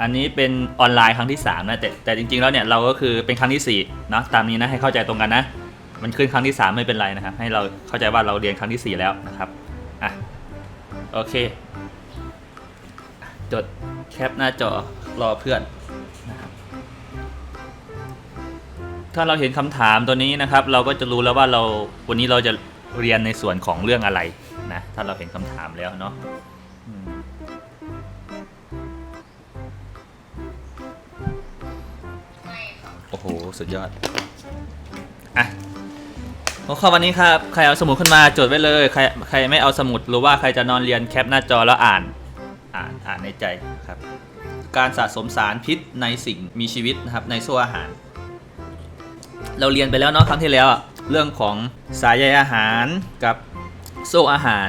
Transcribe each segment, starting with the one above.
อันนี้เป็นออนไลน์ครั้งที่3นะแต่แต่จริงๆแล้วเนี่ยเราก็คือเป็นครั้งที่4เนอะตามนี้นะให้เข้าใจตรงกันนะ มันขึ้นครั้งที่ 3 ไม่เป็นไรนะครับ ให้เราเข้าใจว่าเราเรียนครั้งที่ 4 แล้วนะครับอะโอเค จดแคปหน้าจอรอเพื่อนนะครับถ้าเราเห็นคำถามตัวนี้นะครับ เราก็จะรู้แล้วว่าเราวันนี้เราจะเรียนในส่วนของเรื่องอะไรนะถ้าเราเห็นคำถามแล้วเนาะ โอ้โห สุดยอด อะหัวข้อวันนี้ครับ ใครเอาสมุดขึ้นมาจดไว้เลย ใครใครไม่เอาสมุดหรือว่าใครจะนอนเรียนแคปหน้าจอแล้วอ่าน อ่านอ่านในใจครับ การสะสมสารพิษในสิ่งมีชีวิตนะครับในโซ่อาหาร เราเรียนไปแล้วเนาะครั้งที่แล้วอะเรื่องของสายใยอาหารกับโซ่อาหาร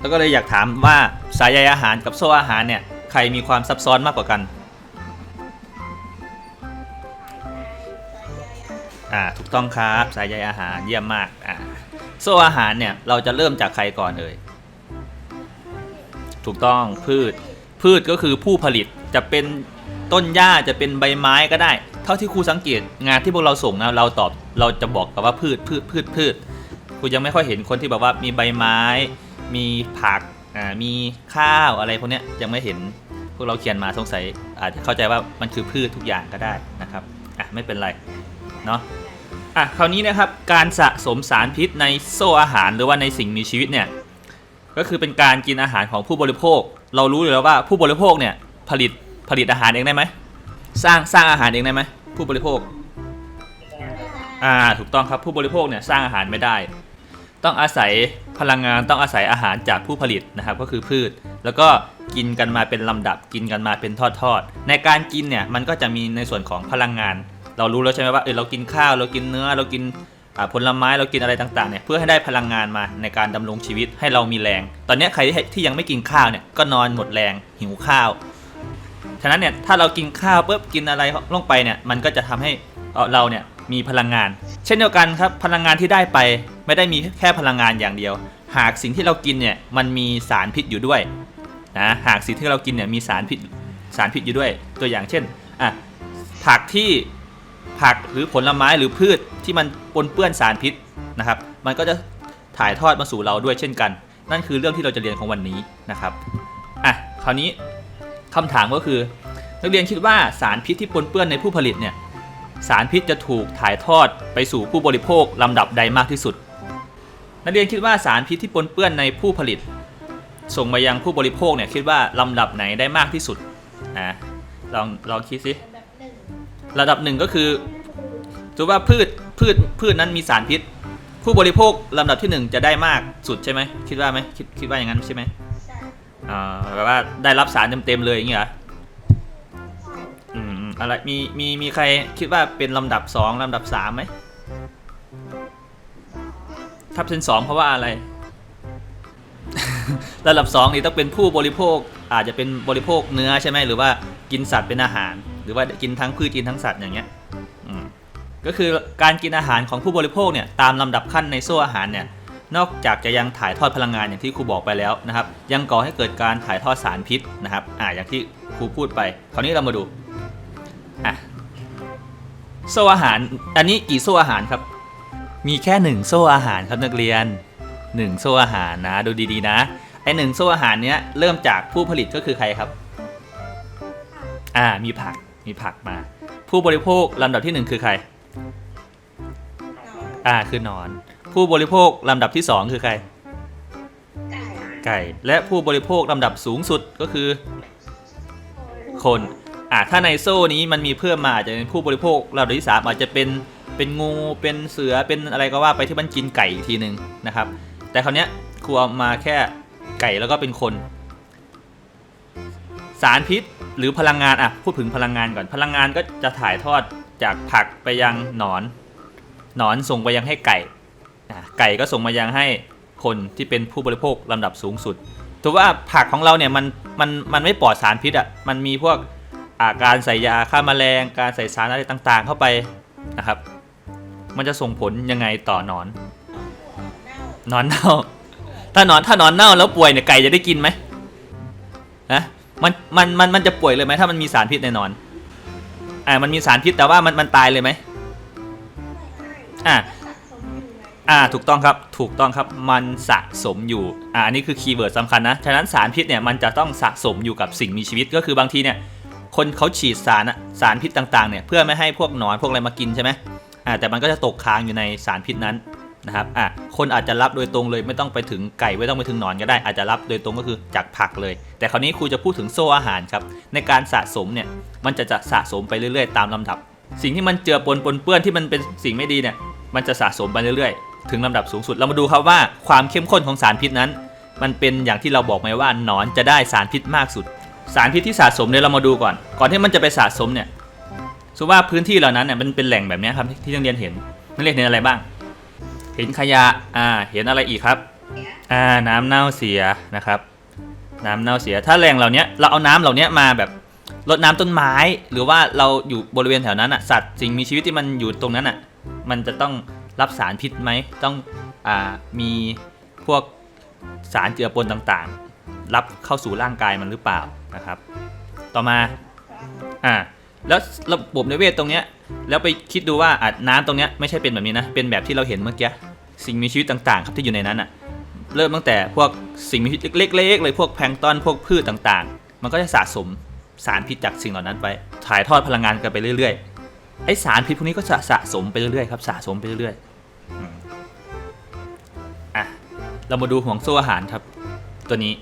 แล้วก็เลยอยากถามว่าสายใยอาหารกับโซ่อาหารเนี่ยใครมีความซับซ้อนมากกว่ากัน อ่าถูกต้องครับสายใยอาหารเยี่ยมมากอ่าโซ่อาหารเนี่ยเราจะเริ่มจากใครก่อนเอ่ยถูกต้องพืชพืชก็คือผู้ผลิตจะเป็นต้นหญ้าจะเป็นใบไม้ก็ได้ เท่าที่ครูสังเกตงานที่พวกเราส่งนะเราตอบเราจะบอกกับว่าพืชพืชพืชพืชครูยังไม่ค่อยเห็นคนที่แบบว่ามีใบไม้ มีผักอ่ามีข้าวอะไรพวกเนี้ยยังไม่เห็นพวกเราเขียนมาสงสัยอาจจะเข้าใจว่ามันคือพืชทุกอย่างก็ได้นะครับอะไม่เป็นไร เนาะอะคราวนี้นะครับการสะสมสารพิษในโซ่อาหารหรือว่าในสิ่งมีชีวิตเนี่ยก็คือเป็นการกินอาหารของผู้บริโภค เรารู้อยู่แล้วว่าผู้บริโภคเนี่ยผลิตผลิตอาหารเองได้ไหมสร้างสร้างอาหารเองได้ไหมผู้บริโภคอ่าถูกต้องครับผู้บริโภคเนี่ยสร้างอาหารไม่ได้ ต้องอาศัยพลังงานต้องอาศัยอาหารจากผู้ผลิตนะครับก็คือพืช แล้วก็กินกันมาเป็นลำดับกินกันมาเป็นทอดๆในการกินเนี่ยมันก็จะมีในส่วนของพลังงาน เรารู้แล้วใช่ไหมว่าเออเรากินข้าวเรากินเนื้อเรากินผลไม้เรากินอะไรต่างๆเนี่ยเพื่อให้ได้พลังงานมาในการดำรงชีวิตให้เรามีแรง ตอนนี้ใครที่ยังไม่กินข้าวเนี่ยก็นอนหมดแรงหิวข้าว ฉะนั้นเนี่ยถ้าเรากินข้าวปุ๊บกินอะไรลงไปเนี่ยมันก็จะทำให้เราเนี่ยมีพลังงาน เช่นเดียวกันครับพลังงานที่ได้ไปไม่ได้มีแค่พลังงานอย่างเดียว หากสิ่งที่เรากินเนี่ยมันมีสารพิษอยู่ด้วยนะหากสิ่งที่เรากินเนี่ยมีสารพิษสารพิษอยู่ด้วย ตัวอย่างเช่นอะผักที่ ผักหรือผลไม้หรือพืชที่มันปนเปื้อนสารพิษนะครับ มันก็จะถ่ายทอดมาสู่เราด้วยเช่นกัน นั่นคือเรื่องที่เราจะเรียนของวันนี้นะครับอะคราวนี้คำถามก็คือ นักเรียนคิดว่าสารพิษที่ปนเปื้อนในผู้ผลิตเนี่ยสารพิษจะถูกถ่ายทอดไปสู่ผู้บริโภคลำดับใดมากที่สุด นักเรียนคิดว่าสารพิษที่ปนเปื้อนในผู้ผลิต ส่งมายังผู้บริโภคเนี่ยคิดว่าลำดับไหนได้มากที่สุดนะลองลองคิดสิ ระดับหนึ่งก็คือถือว่าพืชพืชพืชนั้นมีสารพิษ ผู้บริโภคลำดับที่หนึ่งจะได้มากสุดใช่ไหมคิดว่าไหมคิดคิดว่าอย่างนั้นใช่ไหมใช่อ่าแบบว่าได้รับสารเต็มๆเลยอย่างเงี้ยเหรอใช่อืมอืมอะไรมีมีมีใครคิดว่าเป็นลำดับสองลำดับสามไหมถ้าเป็นสองเพราะว่าอะไรระดับสองนี่ต้องเป็นผู้บริโภคอาจจะเป็นบริโภคเนื้อใช่ไหมหรือว่ากินสัตว์เป็นอาหาร หรือว่ากินทั้งพืชกินทั้งสัตว์อย่างเงี้ยอืมก็คือการกินอาหารของผู้บริโภคเนี่ยตามลำดับขั้นในโซ่อาหารเนี่ยนอกจากจะยังถ่ายทอดพลังงานอย่างที่ครูบอกไปแล้วนะครับ ยังก่อให้เกิดการถ่ายทอดสารพิษนะครับอ่าอย่างที่ครูพูดไป คราวนี้เรามาดูอะโซ่อาหาร อันนี้กี่โซ่อาหารครับ มีแค่หนึ่งโซ่อาหารครับนักเรียนหนึ่งโซ่อาหารนะดูดีๆนะไอหนึ่งโซ่อาหารเนี้ยเริ่มจากผู้ผลิตก็คือใครครับ อ่ามีผัก มีผักมา ผู้บริโภคลำดับที่หนึ่งคือใคร อ่าคือหนอน ผู้บริโภคลำดับที่สองคือใครไก่ไก่ และผู้บริโภคลำดับสูงสุดก็คือ คน อ่าถ้าในโซ่นี้มันมีเพิ่มมาอาจจะเป็นผู้บริโภคระดับที่สามอาจจะเป็นเป็นงูเป็นเสือเป็นอะไรก็ว่าไปที่มันกินไก่อีกทีหนึ่งนะครับ แต่คราวเนี้ยครูเอามาแค่ไก่แล้วก็เป็นคน สารพิษหรือพลังงานอะพูดถึงพลังงานก่อนพลังงานก็จะถ่ายทอดจากผักไปยังหนอน หนอนส่งไปยังให้ไก่ไก่ก็ส่งมายังให้คนที่เป็นผู้บริโภคลำดับสูงสุดถือว่าผักของเราเนี่ยมันมันมันไม่ปลอดสารพิษอะมันมีพวกอาการใส่ยาฆ่าแมลง การใส่สารอะไรต่างๆ เข้าไปนะครับ มันจะส่งผลยังไงต่อหนอนนอนเน่าถ้านอนถ้านอนเน่าแล้วป่วยเนี่ยไก่จะได้กินไหมนะ มันมันมันมันจะป่วยเลยไหมถ้ามันมีสารพิษในหนอน อ่ามันมีสารพิษแต่ว่ามันมันตายเลยไหมอะสะสมอยู่ไงอ่าถูกต้องครับถูกต้องครับมันสะสมอยู่อ่าอันนี้คือคีย์เวิร์ดสำคัญนะฉะนั้นสารพิษเนี่ยมันจะต้องสะสมอยู่กับสิ่งมีชีวิตก็คือบางทีเนี่ยคนเขาฉีดสารอะสารพิษต่างๆเนี่ยเพื่อไม่ให้พวกหนอนพวกอะไรมากินใช่ไหมอ่าแต่มันก็จะตกค้างอยู่ในสารพิษนั้น นะครับอ่าคนอาจจะรับโดยตรงเลยไม่ต้องไปถึงไก่ไม่ต้องไปถึงหนอนก็ได้ อาจจะรับโดยตรงก็คือจากผักเลย แต่คราวนี้ครูจะพูดถึงโซ่อาหารครับในการสะสมเนี่ยมันจะจะสะสมไปเรื่อยๆ ตามลำดับ สิ่งที่มันเจือปนปนเปื้อนที่มันเป็นสิ่งไม่ดีเนี่ยมันจะสะสมไปเรื่อยๆ ถึงลำดับสูงสุดเรามาดูครับว่าความเข้มข้นของสารพิษนั้น มันเป็นอย่างที่เราบอกไหมว่าหนอนจะได้สารพิษมากสุด สารพิษที่สะสมเนี่ยเรามาดูก่อน ก่อนที่มันจะไปสะสมเนี่ยสมมติว่าพื้นที่เหล่านั้นเนี่ยมันเป็นแหล่งแบบนี้ครับที่นักเรียนเห็นนักเรียนเห็นอะไรบ้าง เห็นขยะ อ่า เห็นอะไรอีกครับ อ่า น้ำเน่าเสียนะครับ น้ำเน่าเสีย ถ้าแหล่งเหล่านี้เราเอาน้ำเหล่านี้มาแบบรดน้ำต้นไม้ หรือว่าเราอยู่บริเวณแถวนั้นอะ สัตว์สิ่งมีชีวิตที่มันอยู่ตรงนั้นอะ มันจะต้องรับสารพิษไหม ต้อง อ่า มีพวกสารเจือปนต่างๆ รับเข้าสู่ร่างกายมันหรือเปล่านะครับ ต่อมา อ่า แล้วระบบนิเวศตรงเนี้ยแล้วไปคิดดูว่าอะน้ำตรงเนี้ยไม่ใช่เป็นแบบนี้นะ เป็นแบบที่เราเห็นเมื่อกี้สิ่งมีชีวิตต่างๆ ครับที่อยู่ในนั้นอะเริ่มตั้งแต่พวกสิ่งมีชีวิตเล็กๆเลยพวกแพลงก์ตอนพวกพืชต่างๆ มันก็จะสะสมสารพิษจากสิ่งเหล่านั้นไป ถ่ายทอดพลังงานกันไปเรื่อยๆไอสารพิษพวกนี้ก็จะสะสมไปเรื่อยๆครับสะสมไปเรื่อยๆอะเรามาดูห่วงโซ่อาหารครับ ตัวนี้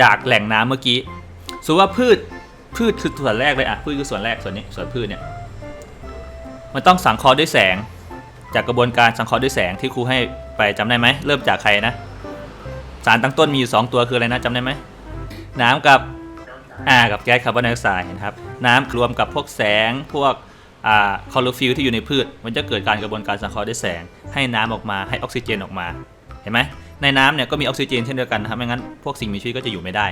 จากแหล่งน้ำเมื่อกี้สมมติว่าพืช พืชคือส่วนแรกเลยอะพืชคือส่วนแรกส่วนนี้ส่วนพืชเนี่ยมันต้องสังเคราะห์ด้วยแสง จากกระบวนการสังเคราะห์ด้วยแสงที่ครูให้ไปจำได้ไหมเริ่มจากใครนะสารตั้งต้นมีอยู่2ตัวคืออะไรนะจำได้ไหมน้ำกับอ่ากับแก๊สคาร์บอนไดออกไซด์นะครับน้ำรวมกับพวกแสงพวกอ่าคลอโรฟิลที่อยู่ในพืช มันจะเกิดการกระบวนการสังเคราะห์ด้วยแสง ให้น้ำออกมาให้ออกซิเจนออกมาเห็นไหมในน้ำเนี่ยก็มีออกซิเจนเช่นเดียวกันนะครับไม่งั้นพวกสิ่งมีชีวิตก็จะอยู่ไม่ได้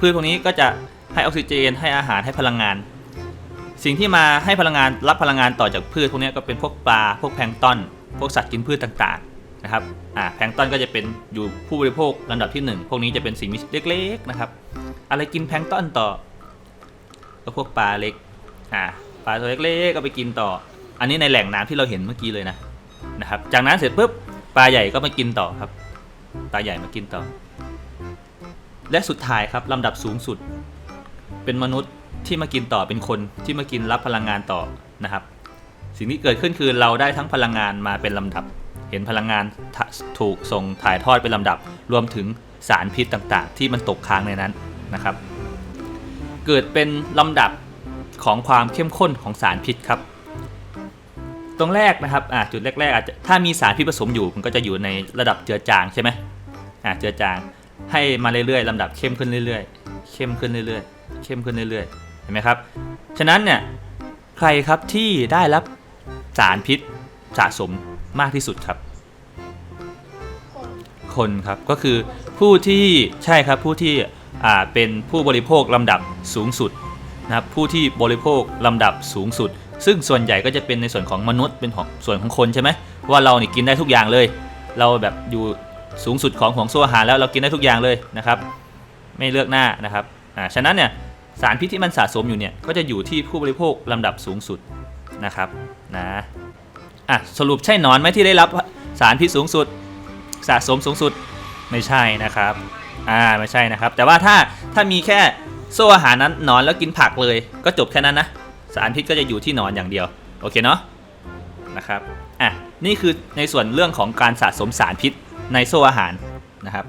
พืชพวกนี้ก็จะ ให้ออกซิเจน ให้อาหารให้พลังงาน สิ่งที่มาให้พลังงานรับพลังงานต่อจากพืชพวกนี้ก็เป็นพวกปลาพวกแพลงก์ตอน พวกสัตว์กินพืชต่างๆนะครับอ่าแพลงก์ตอนก็จะเป็นอยู่ผู้บริโภคลำดับที่หนึ่งพวกนี้จะเป็นสิ่งมีชีวิตเล็กๆนะครับอะไรกินแพลงก์ตอนต่อ ก็พวกปลาเล็กอ่าปลาตัวเล็กๆก็ไปกินต่อ อันนี้ในแหล่งน้ำที่เราเห็นเมื่อกี้เลยนะนะครับ จากนั้นเสร็จปุ๊บปลาใหญ่ก็มากินต่อครับปลาใหญ่มากินต่อ และสุดท้ายครับลำดับสูงสุด เป็นมนุษย์ที่มากินต่อเป็นคนที่มากินรับพลังงานต่อนะครับ สิ่งที่เกิดขึ้นคือเราได้ทั้งพลังงานมาเป็นลำดับ เห็นพลังงานถูกส่งถ่ายทอดเป็นลำดับ รวมถึงสารพิษต่างๆ ที่มันตกค้างในนั้นนะครับ เกิดเป็นลำดับของความเข้มข้นของสารพิษครับ ตรงแรกนะครับอ่าจุดแรกๆอาจจะถ้ามีสารพิษผสมอยู่มันก็จะอยู่ในระดับเจือจางใช่ไหมอ่าเจือจางให้มาเรื่อยๆลำดับเข้มขึ้นเรื่อยๆ เข้มขึ้นเรื่อยๆ เข้มขึ้นเรื่อยๆ เห็นไหมครับ ฉะนั้นเนี่ยใครครับที่ได้รับสารพิษสะสมมากที่สุดครับ คนคนครับก็คือผู้ที่ใช่ครับผู้ที่อ่าเป็นผู้บริโภคลำดับสูงสุดนะครับผู้ที่บริโภคลำดับสูงสุด ซึ่งส่วนใหญ่ก็จะเป็นในส่วนของมนุษย์เป็นของส่วนของคนใช่ไหมว่าเรานี่กินได้ทุกอย่างเลย เราแบบอยู่สูงสุดของห่วงโซ่อาหารแล้วเรากินได้ทุกอย่างเลยนะครับ ไม่เลือกหน้านะครับ อ่าฉะนั้นเนี่ยสารพิษที่มันสะสมอยู่เนี่ยก็จะอยู่ที่ผู้บริโภคลำดับสูงสุดนะครับนะอะสรุปใช่นอนไหมที่ได้รับสารพิษสูงสุด สะสมสูงสุดไม่ใช่นะครับอ่าไม่ใช่นะครับ แต่ว่าถ้าถ้ามีแค่โซ่อาหารนั้นนอนแล้วกินผักเลย ก็จบแค่นั้นนะสารพิษก็จะอยู่ที่นอนอย่างเดียวโอเคเนาะนะครับอะนี่คือในส่วนเรื่องของการสะสมสารพิษในโซ่อาหารนะครับ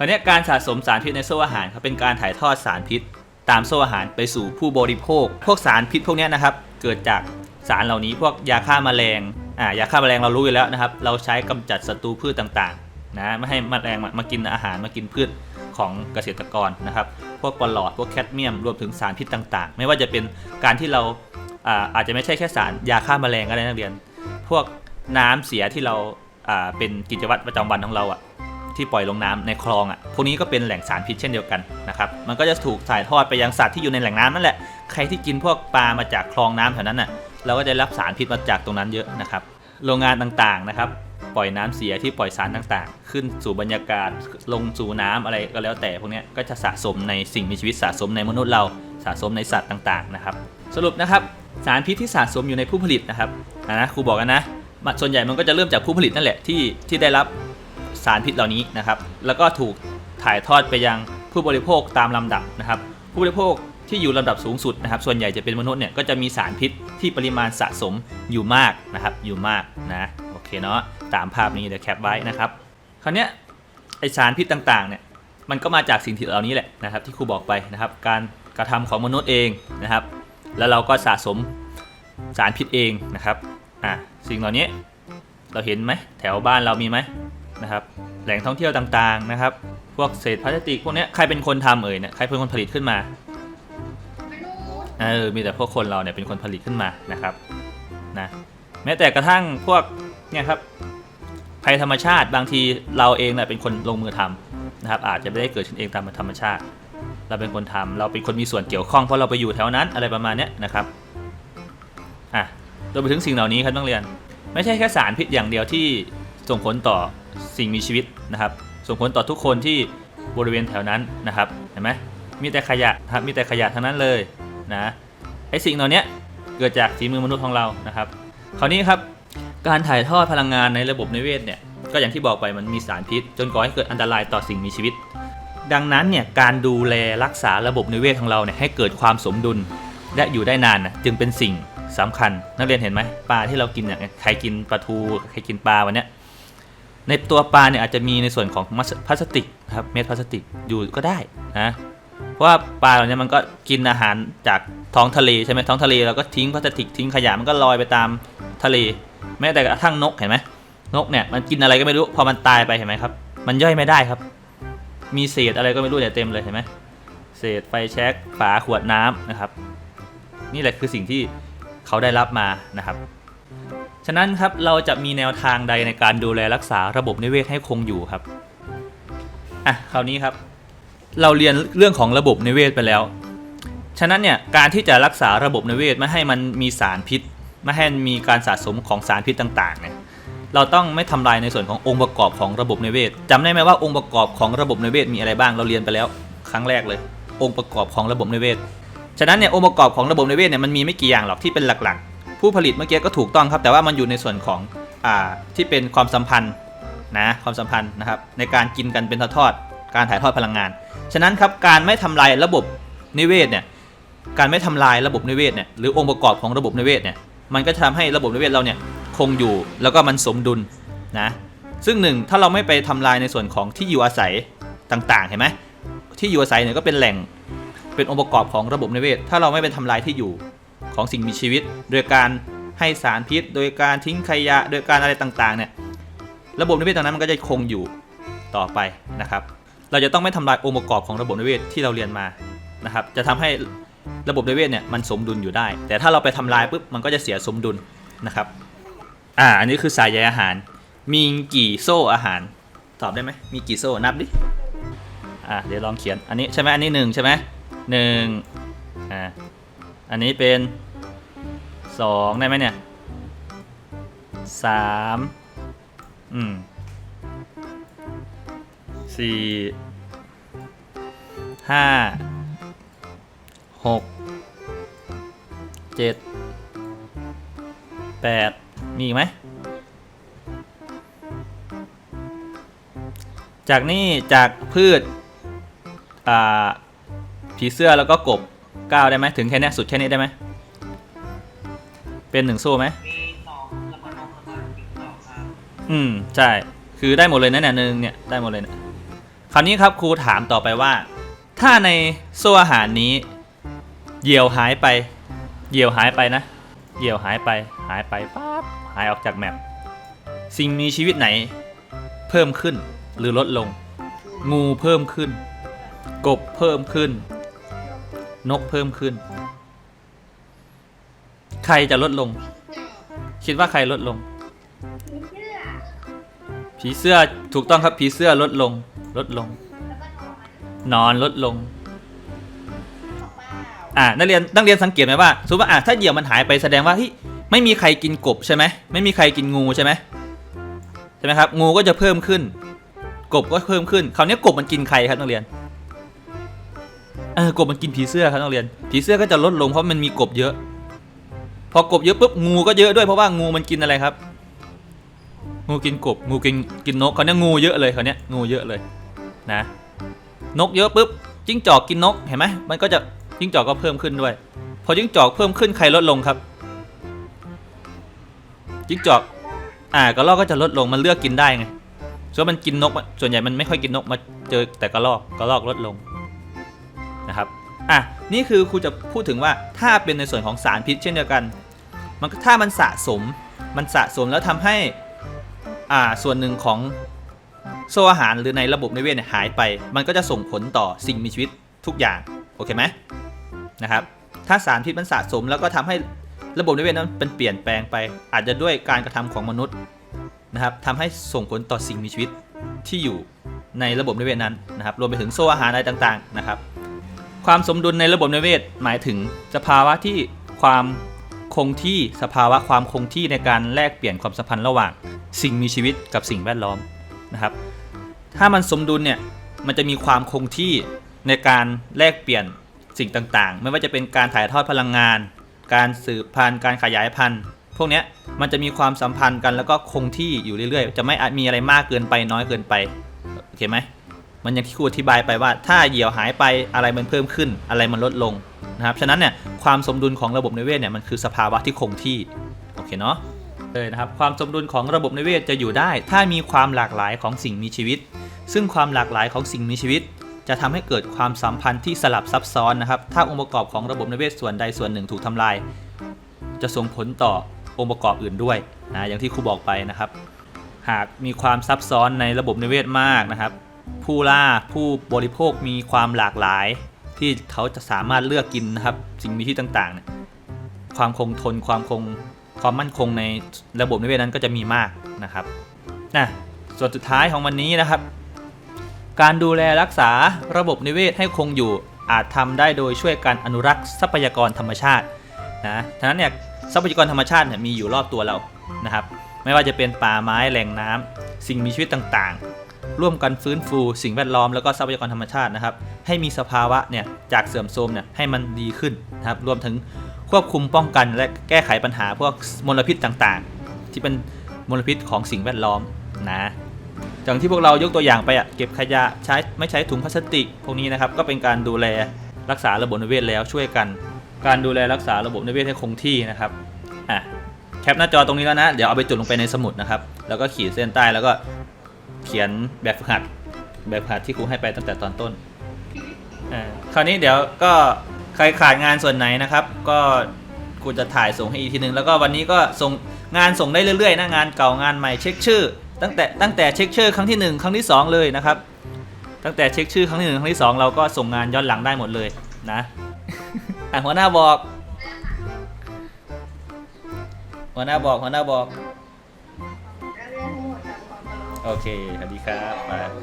คราวนี้การสะสมสารพิษในโซ่อาหารครับเป็นการถ่ายทอดสารพิษ ตามโซ่อาหารไปสู่ผู้บริโภค พวกสารพิษพวกนี้นะครับ เกิดจากสารเหล่านี้พวกยาฆ่าแมลงอ่ายาฆ่าแมลงเรารู้อยู่แล้วนะครับ เราใช้กำจัดศัตรูพืชต่างๆนะไม่ให้แมลงมามากินอาหารมากินพืชของเกษตรกรนะครับ พวกปลอดพวกแคดเมียมรวมถึงสารพิษต่างๆ ไม่ว่าจะเป็นการที่เราอ่าอาจจะไม่ใช่แค่สารยาฆ่าแมลงก็ได้นักเรียน พวกน้ำเสียที่เราอ่าเป็นกิจวัตรประจำวันของเราอะ ที่ปล่อยลงน้ำในคลองอะพวกนี้ก็เป็นแหล่งสารพิษเช่นเดียวกันนะครับมันก็จะถูกถ่ายทอดไปยังสัตว์ที่อยู่ในแหล่งน้ำนั่นแหละใครที่กินพวกปลามาจากคลองน้ำแถวนั้นน่ะเราก็จะรับสารพิษมาจากตรงนั้นเยอะนะครับโรงงานต่างๆนะครับปล่อยน้ำเสียที่ปล่อยสารต่างๆ ขึ้นสู่บรรยากาศลงสู่น้ำอะไรก็แล้วแต่พวกนี้ก็จะสะสมในสิ่งมีชีวิตสะสมในมนุษย์เราสะสมในสัตว์ต่างๆนะครับสรุปนะครับสารพิษที่สะสมอยู่ในผู้ผลิตนะครับอ่านะครูบอกกันนะส่วนใหญ่มันก็จะเริ่มจากผู้ผลิตนั่นแหละที่ที่ได้รับ สารพิษเหล่านี้นะครับ แล้วก็ถูกถ่ายทอดไปยังผู้บริโภคตามลำดับนะครับ ผู้บริโภคที่อยู่ลำดับสูงสุดนะครับ ส่วนใหญ่จะเป็นมนุษย์เนี่ยก็จะมีสารพิษที่ปริมาณสะสมอยู่มากนะครับ อยู่มากนะโอเคเนาะตามภาพนี้เดี๋ยวแคปไว้นะครับคราวนี้ไอสารพิษต่างๆเนี่ยมันก็มาจากสิ่งที่เหล่านี้แหละนะครับ ที่ครูบอกไปนะครับ การกระทำของมนุษย์เองนะครับ แล้วเราก็สะสมสารพิษเองนะครับอะสิ่งเหล่านี้เราเห็นไหมแถวบ้านเรามีไหม นะครับแหล่งท่องเที่ยวต่างๆนะครับ พวกเศษพลาสติกพวกนี้ใครเป็นคนทำเอ่ยเนี่ยใครเป็นคนผลิตขึ้นมาเออมีแต่พวกคนเราเนี่ยเป็นคนผลิตขึ้นมานะครับนะแม้แต่กระทั่งพวกเนี่ยครับภัยธรรมชาติบางทีเราเองเนี่ยเป็นคนลงมือทำนะครับ อาจจะไม่ได้เกิดขึ้นเองตามธรรมชาติ เราเป็นคนทำเราเป็นคนมีส่วนเกี่ยวข้องเพราะเราไปอยู่แถวนั้นอะไรประมาณนี้นะครับอะรวมไปถึงสิ่งเหล่านี้ครับนักเรียน ไม่ใช่แค่สารพิษอย่างเดียวที่ส่งผลต่อ สิ่งมีชีวิตนะครับ ส่งผลต่อทุกคนที่บริเวณแถวนั้นนะครับเห็นไหมมีแต่ขยะครับมีแต่ขยะทั้งนั้นเลยนะไอสิ่งเหล่านี้เกิดจากฝีมือมนุษย์ของเรานะครับ คราวนี้ครับการถ่ายทอดพลังงานในระบบนิเวศเนี่ยก็อย่างที่บอกไปมันมีสารพิษ จนก่อให้เกิดอันตรายต่อสิ่งมีชีวิต ดังนั้นเนี่ยการดูแลรักษาระบบนิเวศของเราเนี่ยให้เกิดความสมดุลและอยู่ได้นานนะจึงเป็นสิ่งสำคัญ นักเรียนเห็นไหมปลาที่เรากินเนี่ยใครกินปลาทูใครกินปลาวันเนี้ย ในตัวปลาเนี่ยอาจจะมีในส่วนของพลาสติกครับเม็ดพลาสติกอยู่ก็ได้นะเพราะว่าปลาเหล่านี้มันก็กินอาหารจากท้องทะเลใช่ไหมท้องทะเลเราก็ทิ้งพลาสติกทิ้งขยะมันก็ลอยไปตามทะเล แม้แต่กระทั่งนกเห็นไหมนกเนี่ยมันกินอะไรก็ไม่รู้พอมันตายไปเห็นไหมครับ มันย่อยไม่ได้ครับ มีเศษอะไรก็ไม่รู้เนี่ยเต็มเลยเห็นไหมเศษไฟแช็กฝาขวดน้ำนะครับ นี่แหละคือสิ่งที่เขาได้รับมานะครับ ฉะนั้นครับเราจะมีแนวทางใดในการดูแลรักษาระบบนิเวศให้คงอยู่ครับอะคราวนี้ครับ เราเรียนเรื่องของระบบนิเวศไปแล้ว ฉะนั้นเนี่ยการที่จะรักษาระบบนิเวศไม่ให้มันมีสารพิษ ไม่ให้มีการสะสมของสารพิษต่างๆเนี่ยเราต้องไม่ทำลายในส่วนขององค์ประกอบของระบบนิเวศจำได้ไหมว่าองค์ประกอบของระบบนิเวศมีอะไรบ้างเราเรียนไปแล้ว ครั้งแรกเลย องค์ประกอบของระบบนิเวศฉะนั้นเนี่ยองค์ประกอบของระบบนิเวศเนี่ยมันมีไม่กี่อย่างหรอกที่เป็นหลักๆ ผู้ผลิตเมื่อกี้ก็ถูกต้องครับ แต่ว่ามันอยู่ในส่วนของอ่าที่เป็นความสัมพันธ์นะความสัมพันธ์นะครับในการกินกันเป็นทอดๆการถ่ายทอดพลังงาน ฉะนั้นครับการไม่ทำลายระบบนิเวศเนี่ยการไม่ทำลายระบบนิเวศเนี่ยหรือองค์ประกอบของระบบนิเวศเนี่ยมันก็จะทำให้ระบบนิเวศเราเนี่ยคงอยู่แล้วก็มันสมดุลนะซึ่งหนึ่งถ้าเราไม่ไปทำลายในส่วนของที่อยู่อาศัยต่างๆเห็นไหมที่อยู่อาศัยเนี่ยก็เป็นแหล่งเป็นองค์ประกอบของระบบนิเวศ ถ้าเราไม่เป็นทำลายที่อยู่ ของสิ่งมีชีวิต โดยการให้สารพิษ โดยการทิ้งขยะ โดยการอะไรต่างๆเนี่ยระบบนิเวศตรงนั้นมันก็จะคงอยู่ต่อไปนะครับ เราจะต้องไม่ทำลายองค์ประกอบของระบบนิเวศที่เราเรียนมานะครับ จะทำให้ระบบนิเวศเนี่ยมันสมดุลอยู่ได้ แต่ถ้าเราไปทำลายปุ๊บมันก็จะเสียสมดุลนะครับ อ่า อันนี้คือสายใยอาหาร มีกี่โซ่อาหาร ตอบได้ไหม มีกี่โซ่นับดิ อะเดี๋ยวลองเขียน อันนี้ใช่ไหมอันนี้หนึ่งใช่ไหมหนึ่งอ่า อันนี้เป็น สองได้ไหมเนี่ยสามอืมสี่ห้าหกเจ็ดแปดมีอีกไหม จากนี่จากพืช อ่าผีเสื้อแล้วก็กบก้าวได้ไหมถึงแค่เนี้ยสุดแค่นี้ได้ไหม เป็นหนึ่งโซ่ไหมมีสองแล้วก็นกแล้วก็ติ๊กต่อครับอืม ใช่ คือได้หมดเลยนะเนี่ยหนึ่งเนี่ยได้หมดเลยเนี่ยคราวนี้ครับครูถามต่อไปว่า ถ้าในโซ่อาหารนี้ เหยี่ยวหายไป เหยี่ยวหายไปนะ เหยี่ยวหายไป หายไปปั๊บหายออกจากแมปสิ่งมีชีวิตไหน เพิ่มขึ้นหรือลดลง งูเพิ่มขึ้น กบเพิ่มขึ้น นกเพิ่มขึ้น ใครจะลดลง คิดว่าใครลดลงมีเสื้อผีเสื้อถูกต้องครับผีเสื้อลดลง ลดลง นอนลดลง อ่านักเรียนนักเรียนสังเกตไหมว่าสมมติว่าอะถ้าเหยี่ยวมันหายไปแสดงว่าเฮ้ยไม่มีใครกินกบใช่ไหมไม่มีใครกินงูใช่ไหมใช่ไหมครับงูก็จะเพิ่มขึ้น กบก็เพิ่มขึ้นคราวนี้กบมันกินใครครับนักเรียนเออกบมันกินผีเสื้อครับนักเรียนผีเสื้อก็จะลดลงเพราะมันมีกบเยอะ พอกบเยอะปุ๊บงูก็เยอะด้วยเพราะว่างูมันกินอะไรครับ งูกินกบงูกินกินนกเขาเนี้ยงูเยอะเลยเขาเนี้ยงูเยอะเลยนะ นกเยอะปุ๊บจิ้งจอกกินนกเห็นไหมมันก็จะจิ้งจอกก็เพิ่มขึ้นด้วย พอจิ้งจอกเพิ่มขึ้นใครลดลงครับจิ้งจอกอ่ากระรอกก็จะลดลงมันเลือกกินได้ไงส่วนมันกินนกส่วนใหญ่มันไม่ค่อยกินนกมาเจอแต่กระรอกกระรอกลดลงนะครับ อะนี่คือครูจะพูดถึงว่าถ้าเป็นในส่วนของสารพิษเช่นเดียวกัน มันถ้ามันสะสมมันสะสมแล้วทำให้อ่าส่วนหนึ่งของโซ่อาหารหรือในระบบนิเวศหายไป มันก็จะส่งผลต่อสิ่งมีชีวิตทุกอย่างโอเคไหมนะครับถ้าสารพิษมันสะสมแล้วก็ทำให้ระบบนิเวศนั้นเป็นเปลี่ยนแปลงไป อาจจะด้วยการกระทำของมนุษย์นะครับทำให้ส่งผลต่อสิ่งมีชีวิตที่อยู่ในระบบนิเวศนั้นนะครับรวมไปถึงโซ่อาหารอะไรต่างๆนะครับ ความสมดุลในระบบนิเวศ หมายถึงสภาวะที่ความคงที่สภาวะความคงที่ในการแลกเปลี่ยนความสัมพันธ์ระหว่าง สิ่งมีชีวิตกับสิ่งแวดล้อมนะครับ ถ้ามันสมดุลเนี่ยมันจะมีความคงที่ในการแลกเปลี่ยนสิ่งต่างๆ ไม่ว่าจะเป็นการถ่ายทอดพลังงาน การสืบพันธุ์การขยายพันธุ์พวกนี้มันจะมีความสัมพันธ์กันแล้วก็คงที่อยู่เรื่อยๆ จะไม่อาจมีอะไรมากเกินไปน้อยเกินไปโอเคไหม มันอย่างที่ครูอธิบายไปว่า ถ้าเหยี่ยวหายไปอะไรมันเพิ่มขึ้น อะไรมันลดลงนะครับฉะนั้นเนี่ยความสมดุลของระบบนิเวศเนี่ยมันคือสภาวะที่คงที่โอเคเนาะเลยนะครับความสมดุลของระบบนิเวศจะอยู่ได้ ถ้ามีความหลากหลายของสิ่งมีชีวิต ซึ่งความหลากหลายของสิ่งมีชีวิต จะทำให้เกิดความสัมพันธ์ที่สลับซับซ้อนนะครับ ถ้าองค์ประกอบของระบบนิเวศส่วนใดส่วนหนึ่งถูกทำลาย จะส่งผลต่อองค์ประกอบอื่นด้วยนะอย่างที่ครูบอกไปนะครับ หากมีความซับซ้อนในระบบนิเวศมากนะครับ ผู้ล่าผู้บริโภคมีความหลากหลาย ที่เขาจะสามารถเลือกกินนะครับ สิ่งมีชีวิตต่างๆเนี่ยความคงทนความคงความมั่นคงในระบบนิเวศนั้นก็จะมีมากนะครับนะส่วนสุดท้ายของวันนี้นะครับ การดูแลรักษาระบบนิเวศให้คงอยู่อาจทำได้โดยช่วยการอนุรักษ์ทรัพยากรธรรมชาตินะฉะนั้นเนี่ยทรัพยากรธรรมชาติเนี่ยมีอยู่รอบตัวเรานะครับ ไม่ว่าจะเป็นป่าไม้แหล่งน้ำสิ่งมีชีวิตต่างๆ ร่วมกันฟื้นฟูสิ่งแวดล้อมแล้วก็ทรัพยากรธรรมชาตินะครับ ให้มีสภาวะเนี่ยจากเสื่อมโทรมเนี่ยให้มันดีขึ้นนะครับรวมถึงควบคุมป้องกันและแก้ไขปัญหาพวกมลพิษต่างๆ ที่เป็นมลพิษของสิ่งแวดล้อมนะอย่างที่พวกเรายกตัวอย่างไปอะเก็บขยะใช้ไม่ใช้ถุงพลาสติก พวกนี้นะครับก็เป็นการดูแลรักษาระบบนิเวศแล้วช่วยกัน การดูแลรักษาระบบนิเวศให้คงที่นะครับอะแคปหน้าจอตรงนี้แล้วนะ เดี๋ยวเอาไปจุดลงไปในสมุดนะครับ แล้วก็ขีดเส้นใต้แล้วก็ เขียนแบบฝึกหัด แบบฝึกหัดที่ครูให้ไปตั้งแต่ตอนต้นอ่าคราวนี้เดี๋ยวก็ใครขาดงานส่วนไหนนะครับ ก็ครูจะถ่ายส่งให้อีกทีนึงแล้วก็วันนี้ก็ส่งงานส่งได้เรื่อยๆนะงานเก่างานใหม่เช็คชื่อ ตั้งแต่ตั้งแต่เช็คชื่อครั้งที่หนึ่งครั้งที่สองเลยนะครับ ตั้งแต่เช็คชื่อครั้งที่หนึ่งครั้งที่สองเราก็ส่งงานย้อนหลังได้หมดเลยนะอะหัวหน้าบอก หัวหน้าบอกหัวหน้าบอก โอเคสวัสดีครับไปค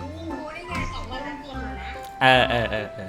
รูได้ไงสองวันละคนนะเออเออเออเออ